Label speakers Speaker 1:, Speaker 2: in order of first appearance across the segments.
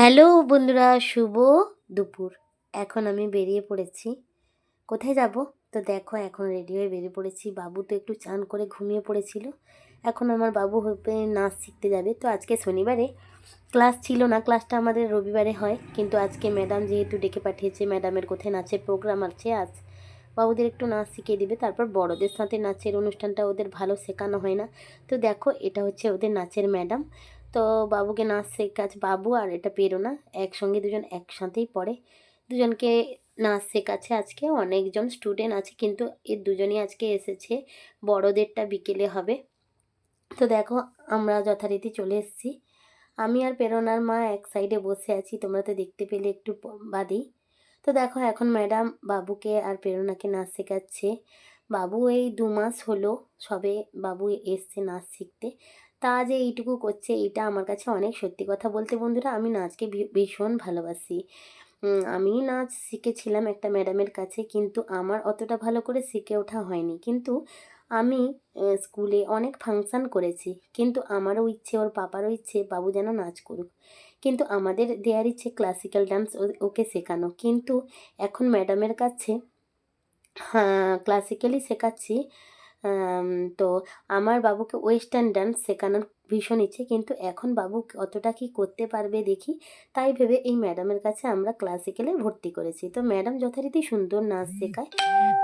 Speaker 1: Hello বন্ধুরা, শুভ দুপুর। এখন আমি বেরিয়ে পড়েছি। কোথায় যাব? তো দেখো, এখন রেডি হয়ে বেরিয়ে পড়েছি। বাবু তো একটু চান করে ঘুমিয়ে পড়েছিল। এখন আমার বাবু হবে নাচ শিখতে যাবে। তো আজকে শনিবারে ক্লাস ছিল না, ক্লাসটা আমাদের রবিবারে হয়। কিন্তু আজকে ম্যাডাম যেহেতু ডেকে পাঠিয়েছে ম্যাডামের কোথায় নাচের প্রোগ্রাম আছে আজ, বাবুদের একটু নাচ শিখিয়ে দিবে। তারপর বড়দের সাথে নাচের অনুষ্ঠানটা ওদের ভালো শেখানো হয় না। তো দেখো, এটা হচ্ছে ওদের নাচের ম্যাডাম তো বাবুকে নাচ শেখাচ্ছে বাবু আর এটা পেরোনা একসঙ্গে দুজন একসাথেই পড়ে। দুজনকে নাচ শেখাচ্ছে আজকে। অনেকজন স্টুডেন্ট আছে কিন্তু এর দুজনই আজকে এসেছে। বড়দেরটা বিকেলে হবে। তো দেখো, আমরা যথারীতি চলে এসেছি। আমি আর প্রেরণার মা এক সাইডে বসে আছি। তোমরা তো দেখতে পেলে একটু বাদেই তো দেখো, এখন ম্যাডাম বাবুকে আর প্রেরণাকে নাচ শেখাচ্ছে। বাবু এই দু মাস হলো সবে বাবু এসছে নাচ শিখতে। তা যে এইটুকু করছে এটা আমার কাছে অনেক সত্যি কথা বলতে বন্ধুরা, আমি নাচকে ভীষণ ভালোবাসি। আমি নাচ শিখেছিলাম একটা ম্যাডামের কাছে, কিন্তু আমার অতটা ভালো করে শিখে ওঠা হয়নি। কিন্তু আমি স্কুলে অনেক ফাংশান করেছি, কিন্তু আমারও ইচ্ছে, ওর পাপারও ইচ্ছে, বাবু যেন নাচ করুক। কিন্তু আমাদের দেয়ার ইচ্ছে ক্লাসিক্যাল ডান্স ওকে শেখানো। কিন্তু এখন ম্যাডামের কাছে হ্যাঁ ক্লাসিক্যালি শেখাচ্ছি তো আমার বাবুকে ওয়েস্টার্ন ডান্স শেখানোর ভীষণ ইচ্ছে কিন্তু এখন বাবু অতটা কি করতে পারবে দেখি। তাই ভেবে এই ম্যাডামের কাছে আমরা ক্লাসিক্যালে ভর্তি করেছি। তো ম্যাডাম যথারীতি সুন্দর নাচ শেখায়।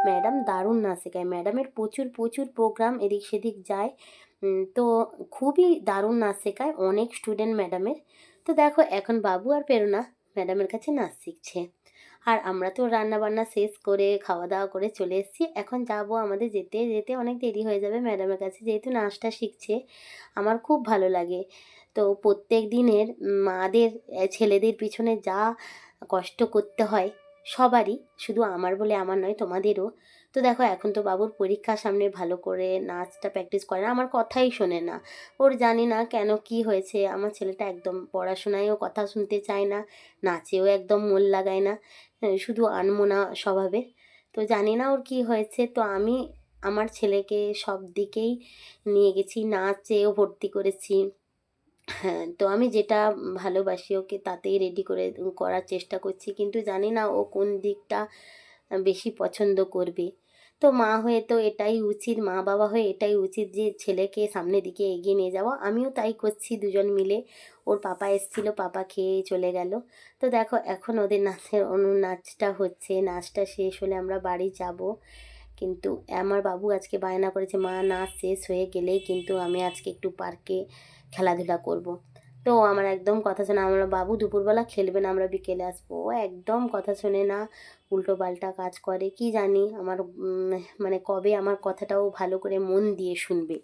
Speaker 1: ম্যাডাম দারুণ নাচ শেখায়। ম্যাডামের প্রচুর প্রচুর প্রোগ্রাম এদিক সেদিক যায়। তো খুবই দারুণ নাচ শেখায় অনেক স্টুডেন্ট ম্যাডামের তো দেখো এখন বাবু আর প্রেরণা ম্যাডামের কাছে নাচ শিখছে। আর আমরা তো রান্না বান্না শেষ করে খাওয়া দাওয়া করে চলে এসেছি। এখন যাব আমাদের যেতে যেতে অনেক দেরি হয়ে যাবে ম্যাডামের কাছে। যেহেতু নাচটা শিখছে, আমার খুব ভালো লাগে। তো প্রত্যেক দিনের মাদের ছেলেদের পিছনে যা কষ্ট করতে হয় সবারই, শুধু আমার বলে আমার নয়, তোমাদেরও। তো দেখো, এখন তো বাবুর পরীক্ষা সামনে ভালো করে নাচটা প্র্যাকটিস করে না, আমার কথাই শোনে না। ওর জানি না কেন কি হয়েছে, আমার ছেলেটা একদম পড়াশোনায়ও কথা শুনতে চায় না, নাচেও একদম মন লাগায় না শুধু আনমোনা স্বভাবে। তো জানি না ওর কি হয়েছে, তো আমি আমার ছেলেকে সব দিকেই নিয়ে গেছি, নাচেও ভর্তি করেছি। তো আমি যেটা ভালোবাসি ওকে তাতেই রেডি করে করার চেষ্টা করছি। কিন্তু জানি না ও কোন দিকটা বেশি পছন্দ করবে। তো মা হয়ে তো এটাই উচিত, মা বাবা হয়ে এটাই উচিত যে ছেলেকে সামনের দিকে এগিয়ে নিয়ে যাওয়া। আমিও তাই করছি দুজন মিলে। ওর পাপা এসেছিল, পাপা খেয়ে চলে গেল। তো দেখো, এখন ওদের নাচের অনু, নাচটা হচ্ছে, নাচটা শেষ হলে আমরা বাড়ি যাব। কিন্তু আমার বাবু আজকে বায়না করেছে, মা, না, শেষ হয়ে গেলেই কিন্তু আমি আজকে একটু পার্কে খেলাধুলা করব। তো আমার একদম কথা শোনা, আমরা বাবু দুপুরবেলা খেলবে না, আমরা বিকেলে আসব ও একদম কথা শোনে না, উল্টো পাল্টা কাজ করে, কি জানি আমার মানে কবে আমার কথাটাও ভালো করে মন দিয়ে শুনবে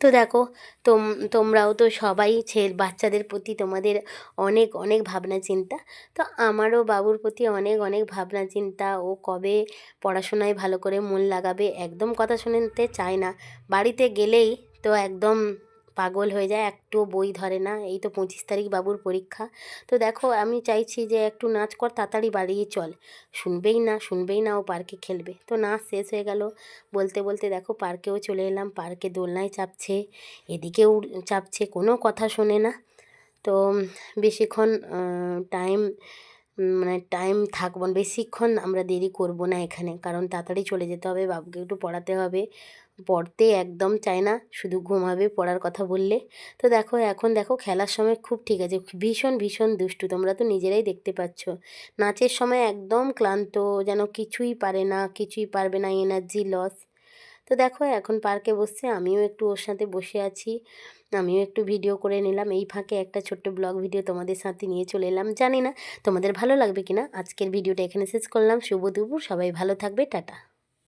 Speaker 1: তো দেখো, তোম, তোমরাও তো সবাই ছেলে বাচ্চাদের প্রতি তোমাদের অনেক অনেক ভাবনা চিন্তা। তো আমারও বাবুর প্রতি অনেক অনেক ভাবনা চিন্তা। ও কবে পড়াশোনায় ভালো করে মন লাগাবে একদম কথা শুনতে চায় না। বাড়িতে গেলেই তো একদম পাগল হয়ে যায় একটু বই ধরে না। এই তো পঁচিশ তারিখ বাবুর পরীক্ষা। তো দেখো, আমি চাইছি যে একটু নাচ কর, তাড়াতাড়ি বাড়িয়ে চল। শুনবেই না শুনবেই না ও পার্কে খেলবে। তো নাচ শেষ হয়ে গেল। বলতে বলতে দেখো, পার্কেও চলে এলাম। পার্কে দোলনায় চাপছে। এদিকেও চাপছে, কোনো কথা শোনে না। তো বেশিক্ষণ টাইম মানে টাইম থাকব বেশিক্ষণ আমরা দেরি করব না এখানে, কারণ তাড়াতাড়ি চলে যেতে হবে, বাবুকে একটু পড়াতে হবে। পড়তে একদম চায় না, শুধু ঘুমাবে পড়ার কথা বললে। তো দেখো, এখন দেখো খেলার সময় খুব ঠিক আছে, ভীষণ ভীষণ দুষ্টু, তোমরা তো নিজেরাই দেখতে পাচ্ছ। নাচের সময় একদম ক্লান্ত, যেন কিছুই পারে না, কিছুই পারবে না এনার্জি লস তো দেখো, এখন পার্কে বসছে, আমিও একটু ওর সাথে বসে আছি। আমিও একটু ভিডিও করে নিলাম। এই ফাঁকে একটা ছোট্ট ব্লগ ভিডিও তোমাদের সাথে নিয়ে চলে এলাম। জানি না তোমাদের ভালো লাগবে কিনা। আজকের ভিডিওটা এখানে শেষ করলাম। শুভ দুপুর। সবাই ভালো থাকবে। টাটা।